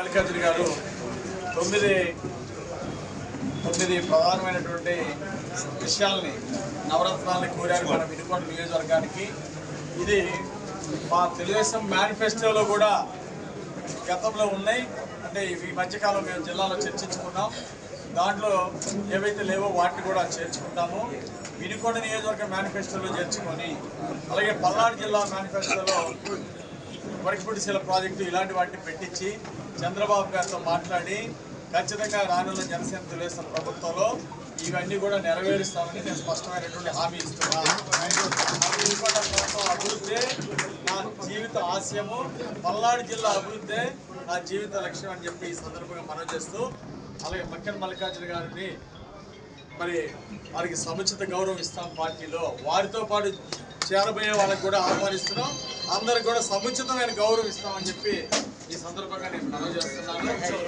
మల్లికార్జున గారు తొమ్మిది తొమ్మిది ప్రధానమైనటువంటి విషయాల్ని నవరత్నాలని కోరారు మన వినుకొండ నియోజకవర్గానికి. ఇది మా తెలుగుదేశం మేనిఫెస్టోలో కూడా గతంలో ఉన్నాయి. అంటే ఈ మధ్యకాలం మేము జిల్లాలో చర్చించుకున్నాం. దాంట్లో ఏవైతే లేవో వాటిని కూడా చేర్చుకుంటాము. వినుకొండ నియోజకవర్గ మేనిఫెస్టోలో చేర్చుకొని అలాగే పల్నాడు జిల్లా మేనిఫెస్టోలో వరకపూడిశీల ప్రాజెక్టు ఇలాంటి వాటిని పెట్టించి చంద్రబాబు గారితో మాట్లాడి ఖచ్చితంగా రానున్న జనసేన తెలుగుదేశం ప్రభుత్వంలో ఇవన్నీ కూడా నెరవేరుస్తామని నేను స్పష్టమైనటువంటి హామీ ఇస్తున్నాను. అభివృద్ధి నా జీవిత ఆశయము. పల్నాడు జిల్లా అభివృద్ధి నా జీవిత లక్ష్యం అని చెప్పి ఈ సందర్భంగా మనం చేస్తూ అలాగే మక్కన్ మల్లికార్జున గారిని మరి వారికి సముచిత గౌరవం ఇస్తాం పార్టీలో. వారితో పాటు చేరబోయే వాళ్ళకి కూడా ఆహ్వానిస్తున్నాం. అందరికి కూడా సముచితమైన గౌరవం ఇస్తామని చెప్పి ఈ సందర్భంగా నేను మనవి చేస్తున్నాను.